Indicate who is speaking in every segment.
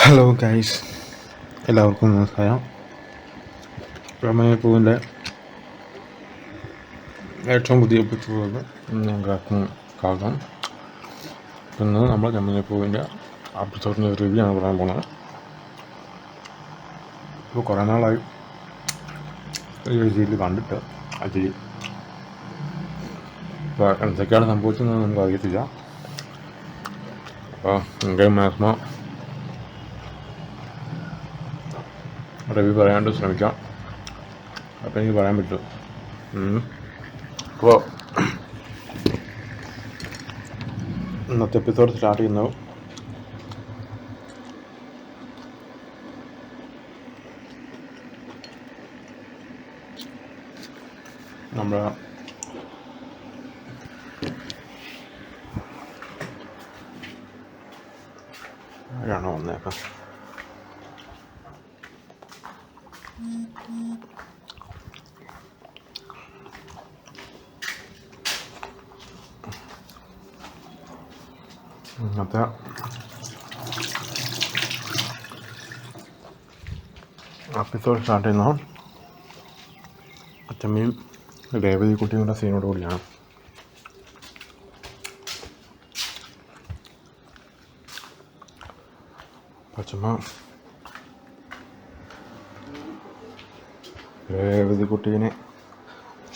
Speaker 1: Hello guys എല്ലാവർക്കും നമസ്കാരം. പ്രമേയപ്പൂവിന്റെ ഏറ്റവും പുതിയ എപ്പിസോഡ് ഞങ്ങൾക്ക് കാണാം ഇന്ന് നമ്മൾ ജമനപ്പൂവിന്റെ എപ്പിസോഡിന്റെ റിവ്യൂ ആണ് പറയാൻ പോകുന്നത് ഇപ്പോൾ കുറേ നാളായി ഈ കണ്ടിട്ട് അതിൽ ഇപ്പോൾ എന്തൊക്കെയാണ് സംഭവിച്ചതെന്ന് നമുക്ക് അറിയത്തില്ല. അപ്പോൾ എങ്കിലും മാക്സിമം റിവ്യൂ പറയാണ്ട് ശ്രമിക്കാം. അപ്പോൾ എനിക്ക് പറയാൻ പറ്റും. അപ്പോൾ ഇന്നത്തെ എപ്പിസോഡ് സ്റ്റാർട്ട് ചെയ്യുന്നു. നമ്മൾ ആരാണോ വന്നേക്കാം? ഇന്നത്തെ എപ്പിസോഡ് സ്റ്റാർട്ട് ചെയ്യുന്ന. അച്ചമ്മയും രേവതി കുട്ടിയുടെ സീനോട് കൂടിയാണ്. അച്ചമ്മ രേവതി കുട്ടീനെ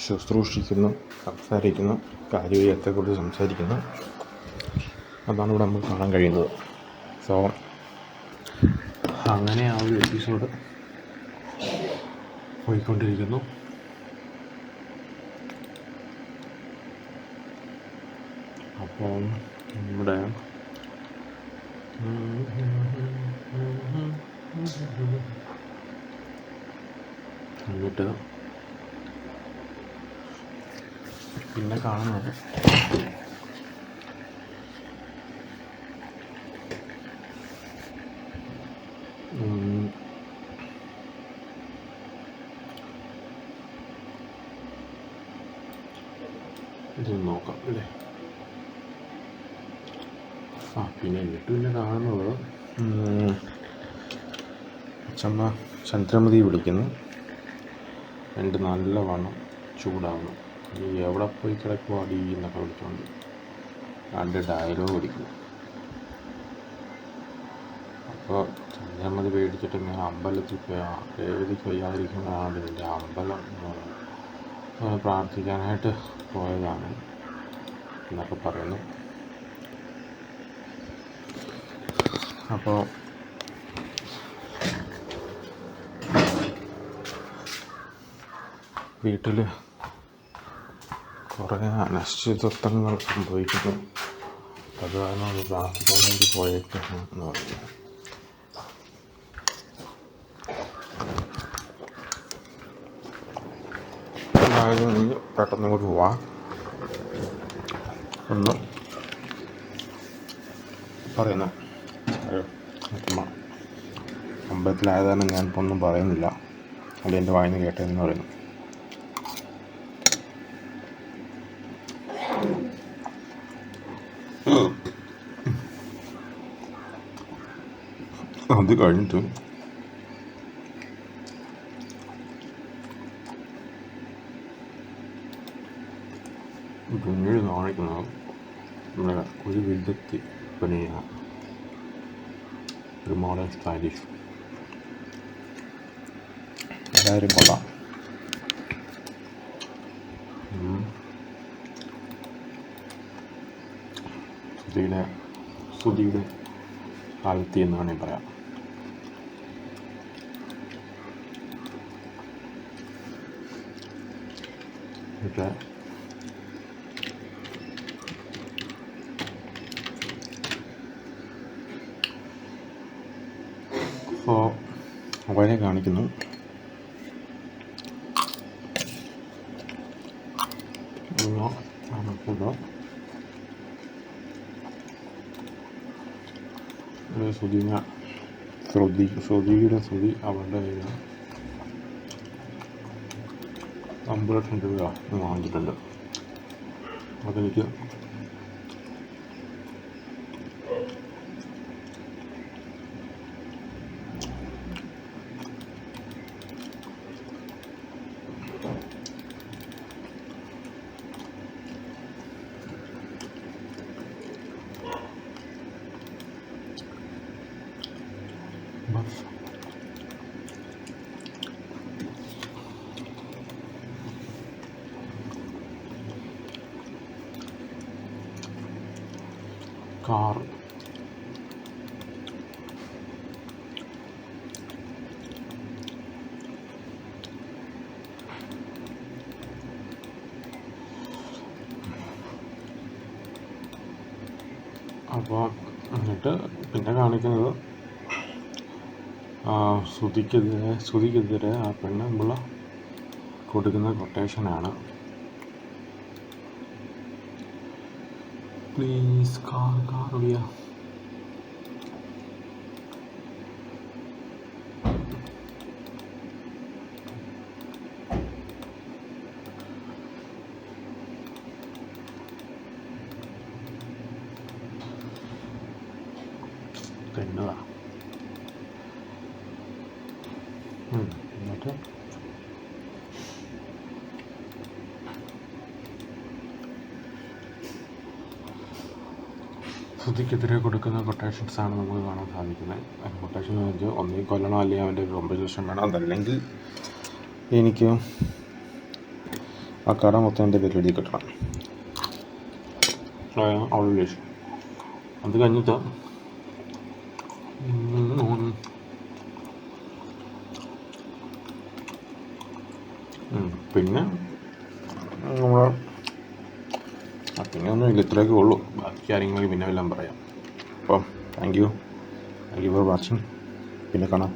Speaker 1: ശുശ്രൂഷിക്കുന്നു സംസാരിക്കുന്നു കാര്യവിധത്തെക്കുറിച്ച് സംസാരിക്കുന്നു. അതാണ് ഇവിടെ നമുക്ക് കാണാൻ കഴിയുന്നത്. സോ അങ്ങനെ ആ ഒരു എപ്പിസോഡ് പോയിക്കൊണ്ടിരിക്കുന്നു. അപ്പോൾ നമ്മുടെ എന്നിട്ട് പിന്നെ കാണുന്നത് ഇത് നോക്കാം അല്ലേ ആ പിന്നെ എന്നിട്ട് പിന്നെ കാണുന്നത് അച്ഛമ്മ അച്ചമ്മ ചന്ദ്രമതി വിളിക്കുന്നു. രണ്ട് നല്ല വണ്ണം ചൂടാവുന്നു നീ എവിടെ പോയി കിടക്കുവാടി എന്നൊക്കെ വിളിച്ചുകൊണ്ട് രണ്ട് ഡയലോഗ് വിളിക്കുന്നു അപ്പോൾ ചന്ദ്രമതി പേടിച്ചിട്ട് ഇങ്ങനെ അമ്പലത്തിൽ പോയി രേവതിക്ക് വയ്യാതിരിക്കുന്നതാണ് ഇതിന്റെ അമ്പലം ഏഹ്, പ്രാർത്ഥിക്കാനായിട്ട് പോയതാണ് എന്നൊക്കെ പറയുന്നു. അപ്പോൾ വീട്ടിൽ കുറേ അനിശ്ചിതത്വങ്ങൾ സംഭവിക്കുന്നു. അത് കാരണം പ്രാർത്ഥിക്കാൻ വേണ്ടി പോയേക്കാണ് എന്ന് പറയുന്നത്. അതായത് നീ പെട്ടെന്ന് കൂടി പോവാ. ഒന്ന്. പറയുന്നു. അമ്പലത്തിലായതാണ് ഞാൻ ഇപ്പോൾ ഒന്നും പറയുന്നില്ല. അല്ലെ എന്റെ വായന കേട്ടതെന്ന് പറയുന്നു. അത് കഴിഞ്ഞിട്ട് കാണിക്കുന്നത് നമ്മുടെ ഒരു വിദഗ്ധി പണിയുന്ന ഒരു മോഡേൺ സ്റ്റൈലിഷ്. എല്ലാവരും കൊള്ളാം. ശ്രുതിയുടെ സുധിയുടെ കാലത്തി എന്ന് വേണമെങ്കിൽ പറയാം. എന്നിട്ട് അപ്പോൾ അവരെ കാണിക്കുന്നു. സുധീന ശ്രുതി ശ്രുതിയുടെ ശ്രുതി അവളുടെ കയ്യിൽ അമ്പത് ലക്ഷം രൂപ വാങ്ങിച്ചിട്ടുണ്ട്. അതെനിക്ക് കാർ. അപ്പോൾ എന്നിട്ട് പിന്നെ കാണിക്കുന്നത് ശ്രുതിക്കെതിരെ ശ്രുതിക്കെതിരെ ആ പെണ്ണ് നമ്മൾ കൊടുക്കുന്ന കൊട്ടേഷനാണ് പ്ലീസ് കാർ കാർ ഒടിയ തെന്നതാ ഉം, എന്നിട്ട് ശ്രുതിക്കെതിരെ കൊടുക്കുന്ന കൊട്ടേഷൻസ് ആണ് നമുക്ക് കാണാൻ സാധിക്കുന്നത്. കൊട്ടേഷൻ എന്ന് വെച്ചാൽ ഒന്നേ കൊല്ലണം അല്ലെങ്കിൽ അവന്റെ കോമ്പൻസേഷൻ വേണം അതല്ലെങ്കിൽ എനിക്ക് ആ കട മൊത്തം എന്റെ പേരിൽ എഴുതി കിട്ടണം. അവളുടെ ലക്ഷ്യം അത് കഴിഞ്ഞിട്ട് പിന്നെ നമ്മൾ ആ പിന്നെ ഒന്നും ഇത്രയൊക്കെ ഉള്ളൂ. ബാക്കി കാര്യങ്ങളൊക്കെ പിന്നെ വല്ലതും പറയാം. അപ്പം thank you thank you for watching പിന്നെ കാണാം.